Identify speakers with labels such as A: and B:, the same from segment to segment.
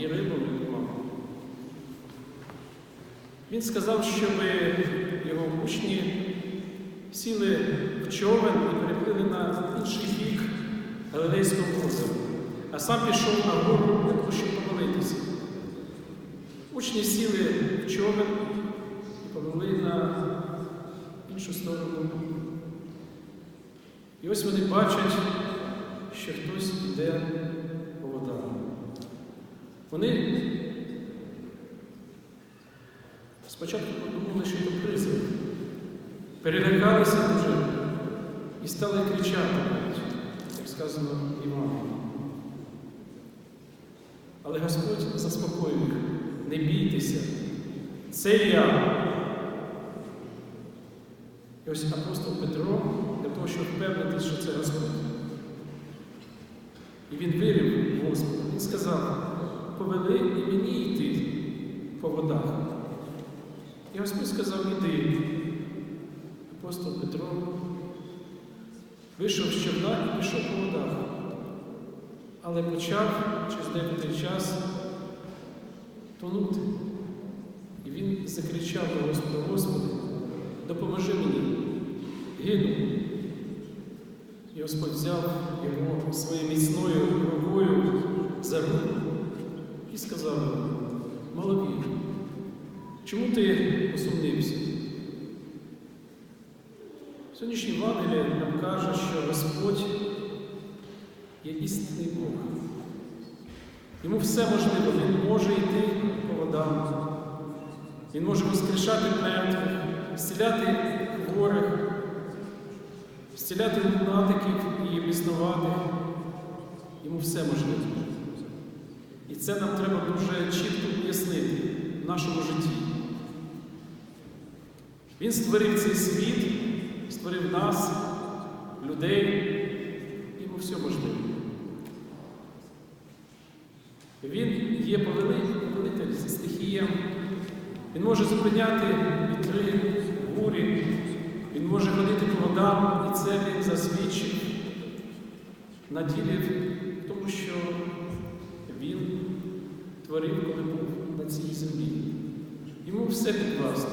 A: і рибами п'ятьма. Він сказав, щоб його учні сіли в човен і переплили на інший бік Галилейського озера, а сам пішов на гору щоб помолитися. Учні сіли в човен і повели на іншу сторону. І ось вони бачать, що хтось йде. Вони спочатку подумали, що це призрак. Перелякалися дуже і стали кричати, як сказано в Але Господь заспокоїв їх, не бійтеся, це я. І ось апостол Петро, для того, щоб впевнитися, що це Господь. І він вірив в Господа. Він сказав, повели і мені йти по водах. І Господь сказав, іди. Апостол Петро вийшов з човна і пішов по водах. Але почав через деякий час тонути. І він закричав до Господа, Господи, допоможи мені, гину. І Господь взяв його своєю міцною рукою за руку і сказав йому, маловій, чому ти посумнився? Сьогоднішній Євангеліє нам каже, що Господь є істинний Бог. Йому все можливо, Він може йти по водам, Він може воскрешати мертвих, зціляти хворих, зціляти лунатиків і біснуватих. Йому все можливо. І це нам треба дуже чітко пояснити в нашому житті. Він створив цей світ, створив нас, людей, і йому все можливо. Він є повелитель зі стихіям, він може зупиняти вітри, бурі, він може ходити по водам, і це він засвідчив на ділі, тому що він творив, коли був на цій землі. Йому все підвласне,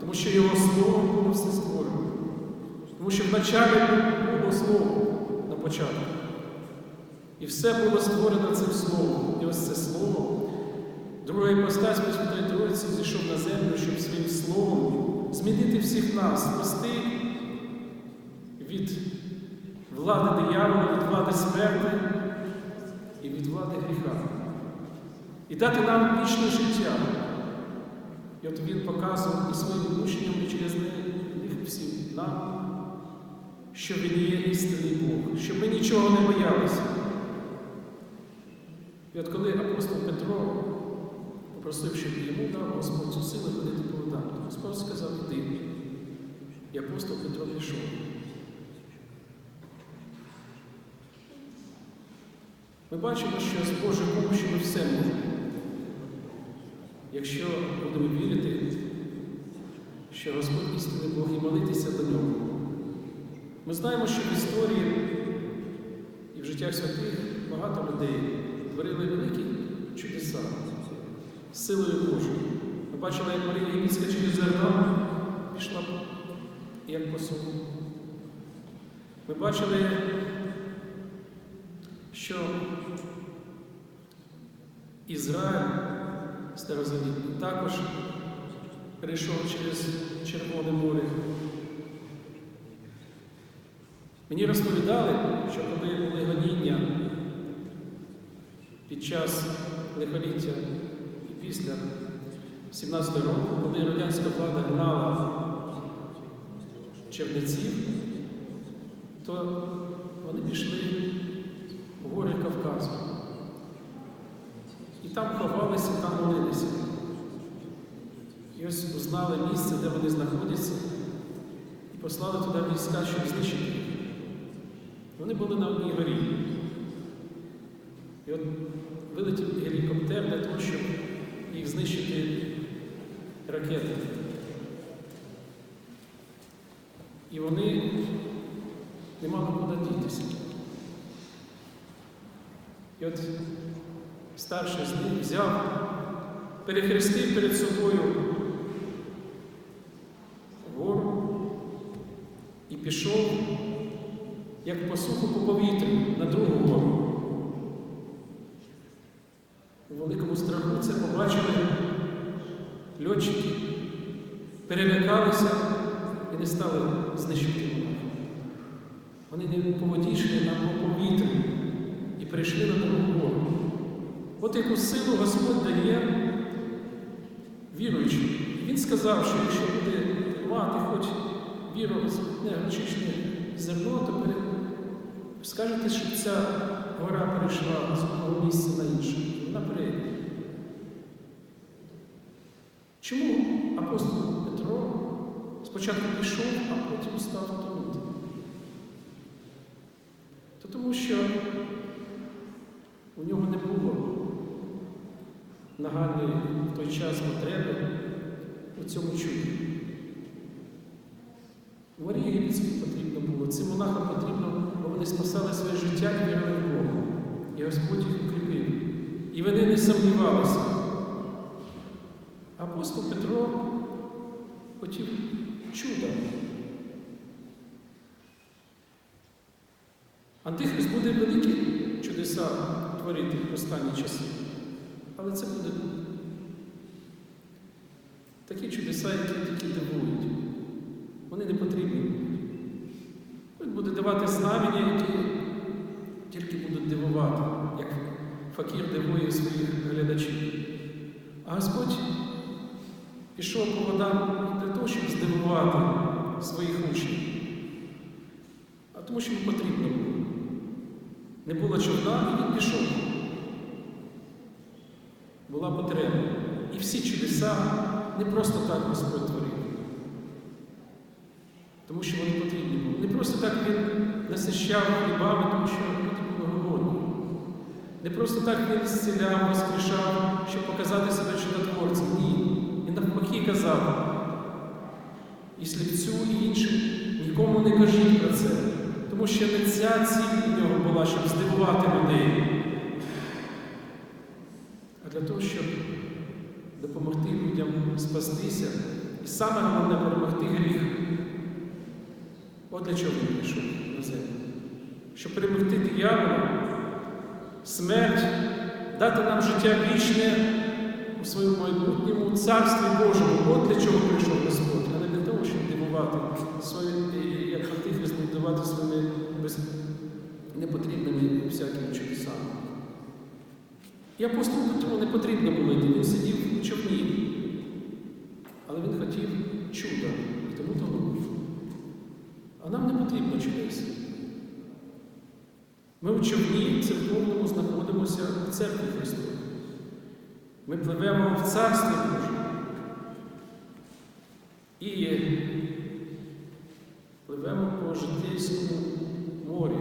A: тому що його слово було все створено. Тому що вначалі було слово на початку. І все було створено цим словом. І ось це слово, друга іпостась Пресвятої Троїці зійшов на землю, щоб своїм словом змінити всіх нас, спасти від влади диявола, від влади смерти і від влади гріха. І дати нам вічне життя. І от він показував і своїм учням, і через них всім нам, що він є істинний Бог, щоб ми нічого не боялися. І от коли апостол Петро попросив, щоб йому дав Господь цю силу ходити по водам, Господь сказав, іди. І апостол Петро пішов. Ми бачимо, що з Божою помощю ми все можемо. Якщо будемо вірити, що Господь істинний Бог і молитися до нього. Ми знаємо, що в історії і в життях святих багато людей творили великі чудеса силою Божою. Ми бачили, як Марія Єгипетська через Зердан пішла як посол. Ми бачили, що Ізраїль старозавітний також перейшов через Червоне море. Мені розповідали, що коли були гоніння під час лихоліття і після 17 року, коли радянська влада гнала чернеців, то вони пішли в гори Кавказу. І там ховалися, там молилися. І ось узнали місце, де вони знаходяться, і послали туди війська, щоб знищити. Вони були на одній горі. І от вилетів гелікоптер для того, щоб їх знищити ракети. І вони не мали куди дітися. І от старший з них взяв, перехрестив перед собою гору і пішов, як по суху по повітрю на другу гору. У великому страху це побачили льотчики, перелякалися і не стали монахів. Вони не по воді йшли, повітрю і прийшли на другу гору. От яку силу Господь дає віруючим. Він сказав, що якщо буде мати хоч віру не гречичне зерно, то скажете, що ця гора перейшла з одного місця на інше. Вона перейде. Чому апостол Петро спочатку пішов, а потім став тонути? То тому що у нього не було нагальної в той час потреби у цьому чуді. Марії Єгипетській потрібно було, цим монахам потрібно, бо вони спасали своє життя і вірили в Бога. І Господь їх укріпив. І вони не сумнівалися. Апостол Петро хотів чуда. Антихрист буде великі чудеса творити в останні часи. Але це буде такі чудеса, які тільки дивують. Вони не потрібні. Він буде давати знамення, які тільки будуть дивувати, як факір дивує своїх глядачів. А Господь пішов по водам не для того, щоб здивувати своїх учнів, а тому, що йому потрібно було. Не було човна, і він пішов. Була потреба. І всі чудеса не просто так Господь творив. Тому що вони потрібні були. Не просто так він насищав хлібами, тому що люди були голодні. Не просто так він зціляв, воскрешав, щоб показати себе чудотворцем. Ні. Він навпаки казав. І сліпцю, і іншим нікому не кажіть про це. Тому що не ця ціль у нього була, щоб здивувати людей, для того, щоб допомогти людям спастися і саме головне перемогти гріх. От для чого він прийшов на землю. Щоб перемогти диявола, смерть, дати нам життя вічне у своєму майбутньому царстві Божому. От для чого прийшов Господь, а не для того, щоб дивувати своє, як антихрист дивувати своїми непотрібними всякими чудесами. І апостолу Петру не потрібно було йти, він сидів в човні. Але він хотів чуда, і тому тонув. А нам не потрібно чудес. Ми в човні церковному знаходимося в церкві Христовій. Ми пливемо в Царстві Боже. І пливемо по житейському морі,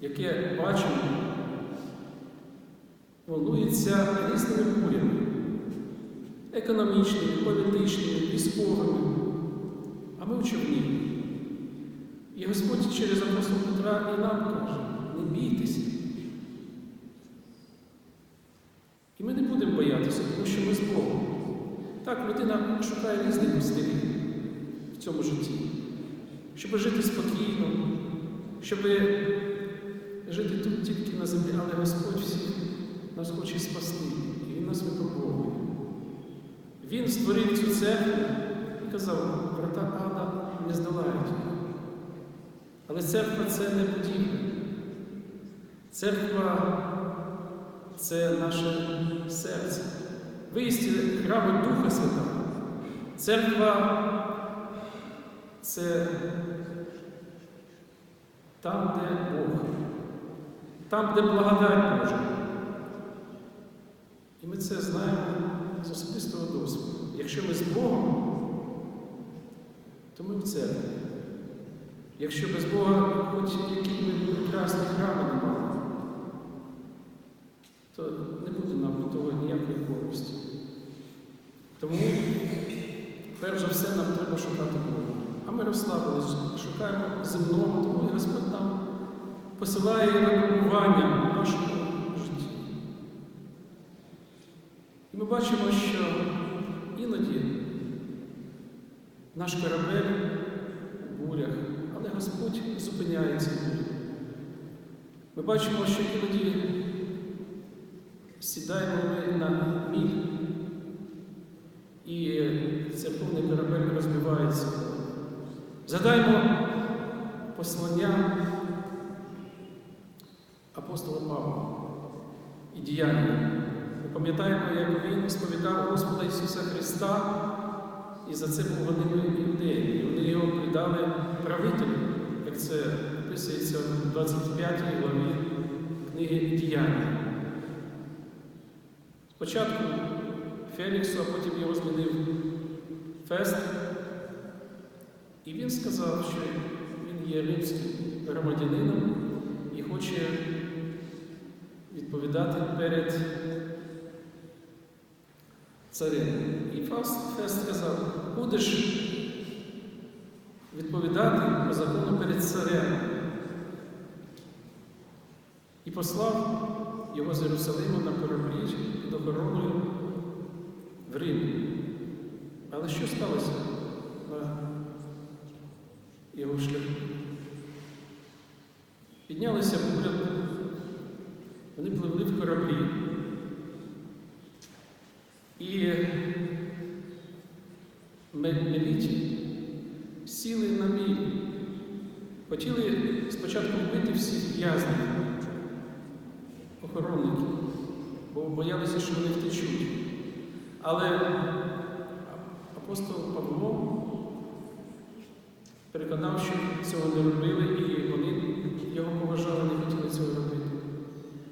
A: яке бачимо, волнується різними бурями, економічними, політичними, військовими. А ми в човні. І Господь через апостола Петра і нам каже, не бійтеся. І ми не будемо боятися, тому що ми з Богом. Так, людина шукає різних костелів в цьому житті, щоб жити спокійно, щоб жити тут тільки на землі, але Господь всіх нас хоче спасти, і Він нас випробовує. Він створив цю церкву і казав, брата Ада не здолають. Але церква це не будівля. Церква це наше серце. Виїсті храми Духа Святого. Церква це там, де Бог, там, де благодать Божа. І ми це знаємо з особистого досвіду. Якщо ми з Богом, то ми в церкві. Якщо без Бога, хоч які ми прекрасні храми не мали, то не буде нам від того ніякої користі. Тому, перш за все, нам треба шукати Бога. А ми розслабились, шукаємо земного, тому і Господь нам посилає випробування в нашому бачимо, що іноді наш корабель у бурях, але Господь зупиняє ці бурі. Ми бачимо, що іноді сідаємо ми на міль, і церковний корабель розбивається. Згадаємо послання апостола Павла і діяння. Пам'ятаємо, як він сповідав Господа Ісуса Христа, і за це був гоними іудеї. І вони його придали правителю, як це описується в 25 главі книги Діяння. Спочатку Феліксу, а потім його змінив Фест. І він сказав, що він є римським громадянином і хоче відповідати перед царем. І Фаст Фест сказав, будеш відповідати по закону перед царем. І послав його з Єрусалиму на кораблі під охороною в Рим. Але що сталося на його шляху? Піднялися буря, вони пливли в кораблі. І меліті сіли на міль. Хотіли спочатку вбити всіх в'язнів, охоронників, бо боялися, що вони втечуть. Але апостол Павло переконав, що цього не робили, і вони його поважали, не хотіли цього робити.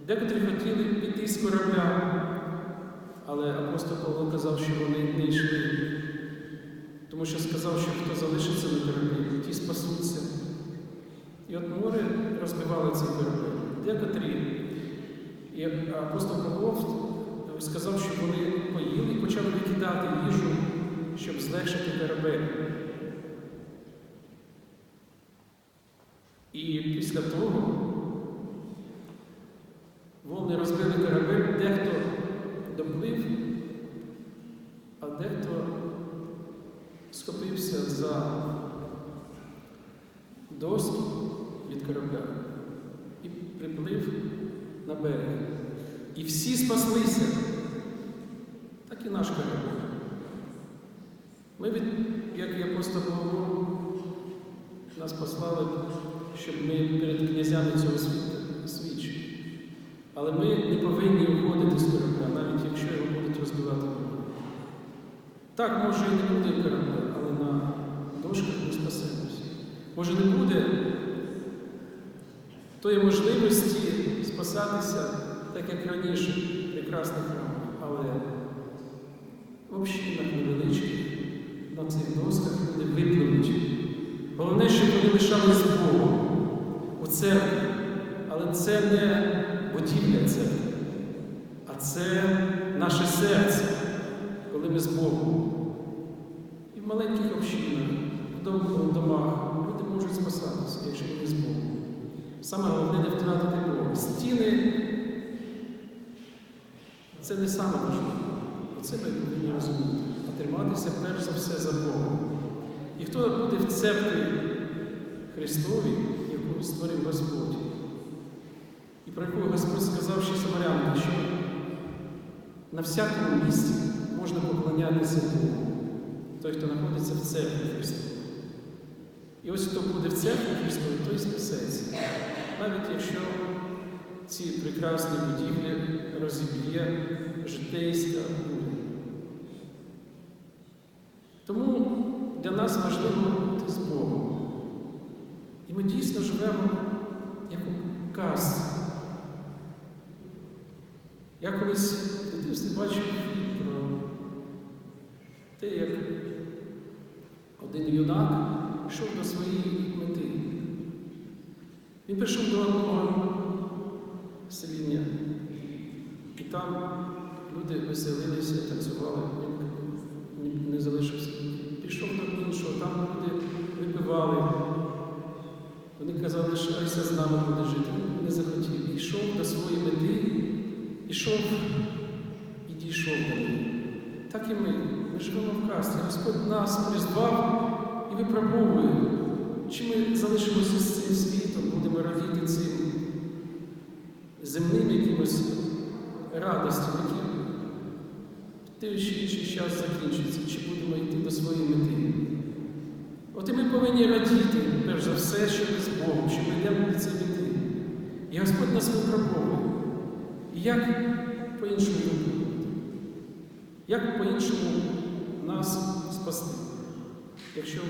A: Декотрі хотіли піти з корабля, але апостол Павло казав, що вони не йшли, тому що сказав, що хто залишиться на кораблі, ті спасуться. І от море розбивало цей корабель. Декотрі. І апостол Павло сказав, що вони поїли і почали викидати їжу, щоб злегшити корабель. І після того волни розбили корабель, дехто доплив, а дехто схопився за доски від корабля і приплив на берег. І всі спаслися, так і наш корабель. Ми, від, як і апостол Павло, нас послали, щоб ми перед князями цього світу. Але ми не повинні виходити з корабля, навіть якщо його будуть розбивати море. Так, може і не буде корабля, але на дошках ми спасемося. Може не буде тої можливості спасатися, так як раніше, прекрасних храмах, але в общинах невеличких, на цих досках люди випливуть. Головне, щоб вони лишались Богом у церкві. Але це не будівля а це наше серце, коли ми з Богом. І в маленьких общинах, в домах люди можуть спасатися, якщо вони з Богом. Саме головне не втратити Бога. Стіни це не саме важливо. Оце ми повинні розуміти. А триматися перш за все за Богом. І хто буде в церкві Христовій, яку створив Господь, і про яку Господь сказав ще самарянам, що на всякому місці можна поклонятися Богу, той, хто знаходиться в церкві Христовій. І ось хто буде в церкві Христовій, той спасеться. Навіть якщо ці прекрасні будівлі розіб'є житейська буря. Тому для нас важливо бути з Богом. І ми дійсно живемо як у казці. Я колись дитинстві бачив про те, як один юнак йшов до своєї мети. Він прийшов до одного сеління, і там люди веселилися, танцювали, він не залишився. Пішов до іншого, там люди випивали. Вони казали, що лишайся з нами буде жити. Він своєї мети, ішов і дійшов до неї. Так і ми. Ми живемо в касті. Господь нас призвав і випробовує. Чи ми залишимося з цим світом, будемо радіти цим земним якимось радостям, в той чи інший час закінчиться, чи будемо йти до своєї мети. От і ми повинні радіти, перш за все, що ми з Богом, що ми йдемо до цієї мети. І Господь нас випробовує. І як по-іншому? Як по-іншому нас спасти? Якщо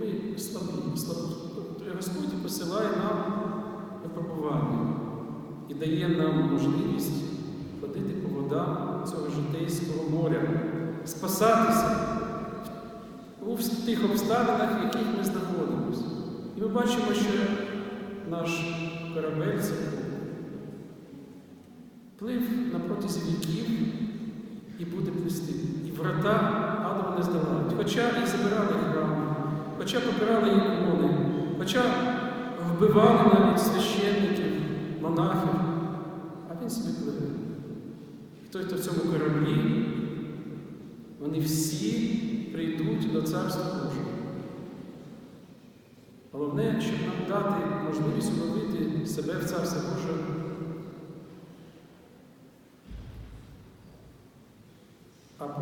A: ми слабі, слабі, Господь посилає нам випробування і дає нам можливість ходити по водам цього житейського моря, спасатися у тих обставинах, в яких ми знаходимося. І ми бачимо, що наш корабель це плив на протязі віків і буде плисти. І врата Адама не здолають. Хоча і забирали храм, хоча попирали ікони, хоча вбивали навіть священників, монахів, а він собі пливе. І той, хто в цьому кораблі, вони всі прийдуть до Царства Божого. Головне, щоб нам дати можливість уловити себе в Царство Боже.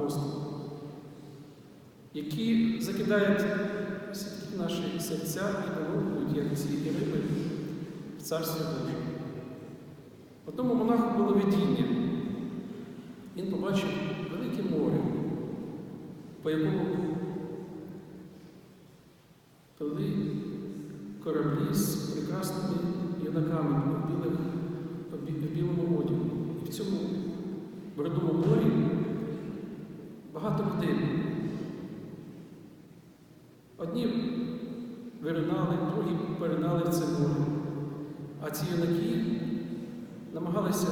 A: Апостол, які закидають наші серця і виловлюють, як ці риби в Царстві Боже. Одному монаху було видіння. Він побачив велике море, по якому плили кораблі з прекрасними юнаками в, білому одягу. І в цьому брудному морі багато людей. Одні виринали, другі перинали в це море. А ці юнаки намагалися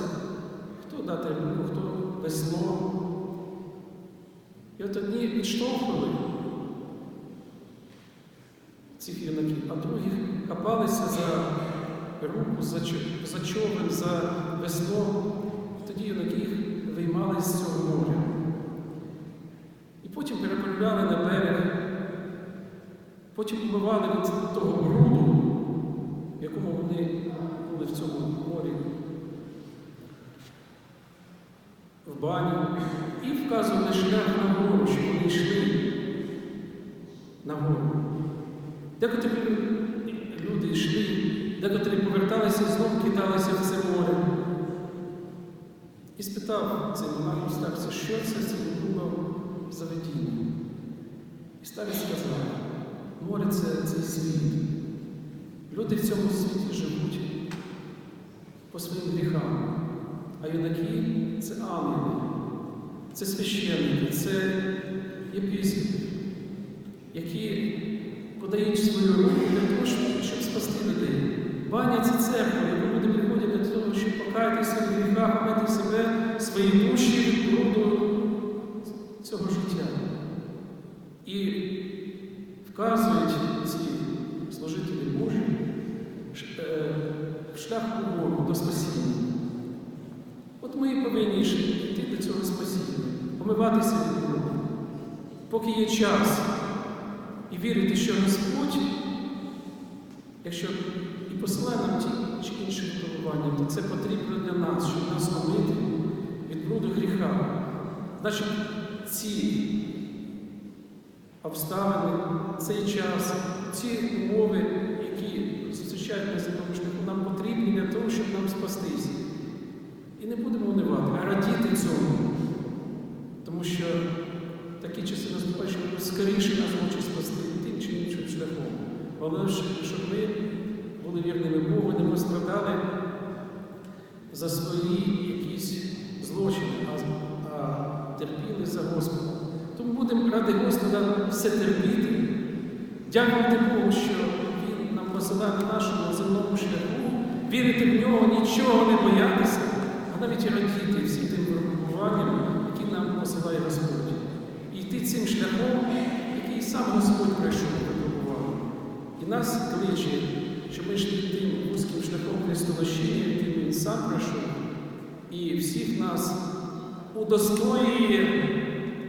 A: хто дати руку, хто весло. І от одні відштовхували цих юнаків, а другі хапалися за руку, за, човен, за весло. Тоді юнаки виймали з цього моря. Потім переправляли на берег, потім вмивали від того бруду, в якому вони були в цьому морі. В баню і вказували шлях на гору, щоб вони йшли на гору. Декотрі люди йшли, декотрі поверталися і знову кидалися в це море. І спитав цей монах старця, що це було за видіння. І старець сказав, море це цей світ. Люди в цьому світі живуть по своїм гріхам. А юнаки це ангели, це священники, це єпископи, які подають свою руку для того, щоб спасти людей. Баня це церква, яку люди приходять для того, щоб покаяти в своїх гріхах, мити себе, свої душі бруду цього життя. І вказують ці служителі Божі в шлях угору до спасіння. От ми і повинні йти до цього спасіння, помиватися від Бога, поки є час, і вірити, що Господь, якщо і посилає ті чи інші випробування, то це потрібно для нас, щоб нас омити від бруду гріха. Значить, ці обставини, цей час, ці умови, які зустрічають нас шляху, нам потрібні для того, щоб нам спастися. І не будемо унивати, а радіти цьому. Тому що такі часи наступають, що скоріше нас хоче спасти тим чи іншим шляхом. Головне, щоб ми були вірними Богу, не пострадали за свої якісь Тому будемо ради Господа все терпіти. Дякувати Богу, що Він нам посилає на нашому земному шляху, вірити в нього, нічого не боятися а навіть радіти всім тим випробуванням, які нам посилає Господь. І йти цим шляхом, який сам Господь пройшов випробування. І нас кличе, щоб ми йшли тим вузьким шляхом Христовощення, яким Він сам пройшов, і всіх нас удостоює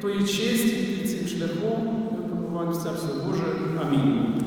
A: тої честі і цим шляхом випробування в Царство Боже. Амінь.